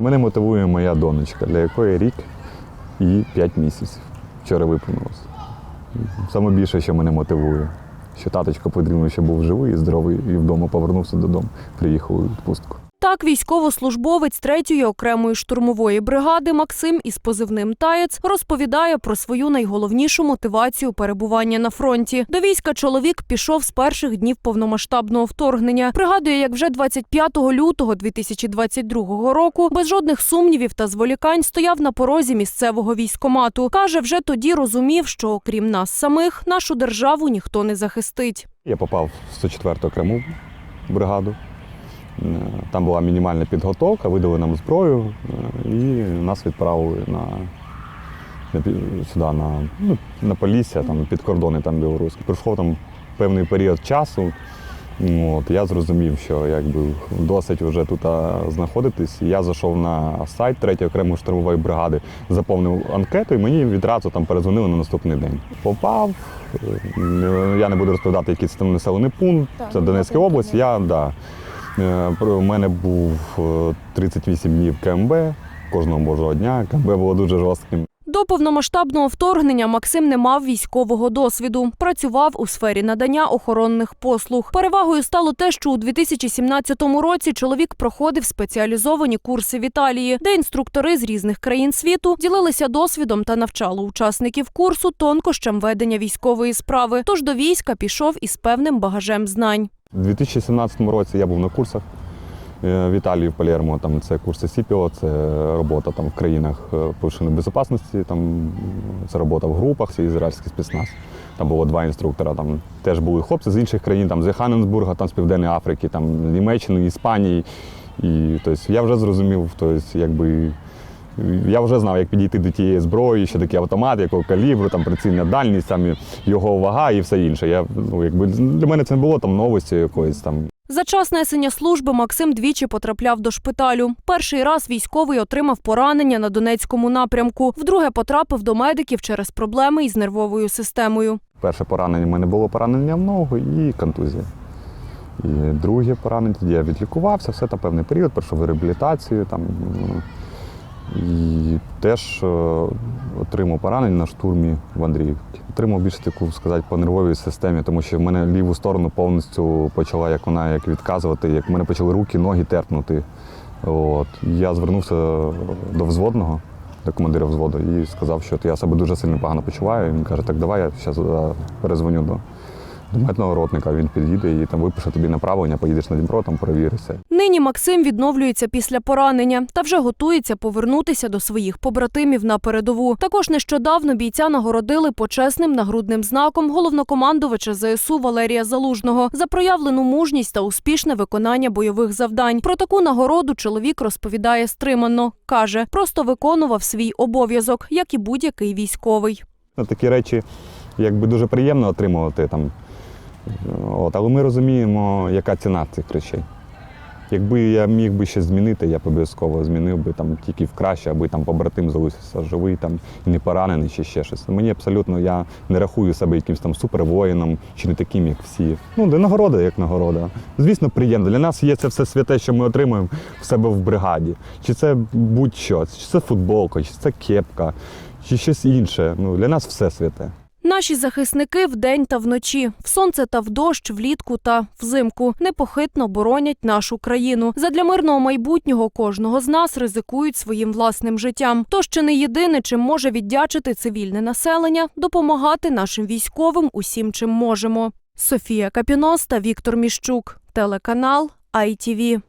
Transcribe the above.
Мене мотивує моя донечка, для якої рік і 5 місяців. Вчора виповнилося. Саме більше, що мене мотивує, що таточко потрібно, ще був живий і здоровий, і вдома повернувся додому, приїхав у відпустку. Так, військовослужбовець третьої окремої штурмової бригади Максим із позивним Таєць розповідає про свою найголовнішу мотивацію перебування на фронті. До війська чоловік пішов з перших днів повномасштабного вторгнення. Пригадує, як вже 25 лютого 2022 року без жодних сумнівів та зволікань стояв на порозі місцевого військомату. каже, вже тоді розумів, що окрім нас самих нашу державу ніхто не захистить. Я попав в 104-ту окрему бригаду. Е, Там була мінімальна підготовка, видали нам зброю е, і нас відправили на, на сюди, на, ну, на Полісся, там, під кордони там, білоруські. Пройшов там певний період часу. От, я зрозумів, що якби досить вже тут знаходитись. Я зайшов на сайт 3 окремої штурмової бригади, заповнив анкету, і мені відразу там перезвонили на наступний день. Попав. е, Я не буду розповідати, який це там населений пункт. це Донецька область. Я, да, у мене був е, 38 днів КМБ кожного божого дня. КМБ було дуже жорстким. До повномасштабного вторгнення Максим не мав військового досвіду. Працював у сфері надання охоронних послуг. Перевагою стало те, що у 2017 році чоловік проходив спеціалізовані курси в Італії, де інструктори з різних країн світу ділилися досвідом та навчали учасників курсу тонкощам ведення військової справи. Тож до війська пішов із певним багажем знань. У 2017 році я був на курсах е, в Італії, в Палермо. Там це курси СІПІО, це робота там в країнах е, повищеної безпечності, там це робота в групах, це ізраїльський спецназ. Там було два інструктора. Там теж були хлопці з інших країн, там з Йоханнесбурга, там з Південної Африки, там з Німеччини, Іспанії. І тобто, я вже зрозумів, тобто, якби. Я вже знав, як підійти до тієї зброї, що таке автомат, якого калібру, там прицільна дальність, там його вага і все інше. Я, ну, якби, для мене це не було там новості якоїсь там. За час несення служби Максим двічі потрапляв до шпиталю. Перший раз військовий отримав поранення на Донецькому напрямку. Вдруге потрапив до медиків через проблеми із нервовою системою. Перше поранення в мене було поранення в ногу і контузія. І друге поранення, я відлікувався, все там певний період, пройшов реабілітацію. Там, м, і теж е, отримав поранення на штурмі в Андріївці. Отримав більше таку сказати по нервовій системі, тому що в мене ліву сторону повністю почала, як вона як відказувати, як в мене почали руки, ноги терпнути. От. Я звернувся до взводного, до командира взводу, і сказав, що я себе дуже сильно погано почуваю. Він каже, так давай я зараз перезвоню до, до метного ротника, він під'їде і там випише тобі направлення, поїдеш на Дніпро, там перевіришся. Нині Максим відновлюється після поранення та вже готується повернутися до своїх побратимів на передову. Також нещодавно бійця нагородили почесним нагрудним знаком головнокомандувача ЗСУ Валерія Залужного за проявлену мужність та успішне виконання бойових завдань. Про таку нагороду чоловік розповідає стримано. каже, просто виконував свій обов'язок, як і будь-який військовий. Ну, Такі речі якби дуже приємно отримувати там. От, але ми розуміємо, яка ціна цих речей. Якби я міг би щось змінити, я б обов'язково змінив би там тільки в краще, аби там побратим залишився живий там, і не поранений чи ще щось. Мені абсолютно я не рахую себе якимось там супервоїном чи не таким, як всі. Ну, де нагорода як нагорода. Звісно, приємно. Для нас є це все святе, що ми отримуємо в себе в бригаді. Чи це будь-що, чи це футболка, чи це кепка, чи щось інше. Ну, для нас все святе. Наші захисники вдень та вночі, в сонце та в дощ, влітку та взимку непохитно боронять нашу країну. Задля мирного майбутнього кожного з нас ризикують своїм власним життям. То ще не єдине, чим може віддячити цивільне населення, допомагати нашим військовим усім, чим можемо. Софія Капіноста, Віктор Міщук, телеканал ITV.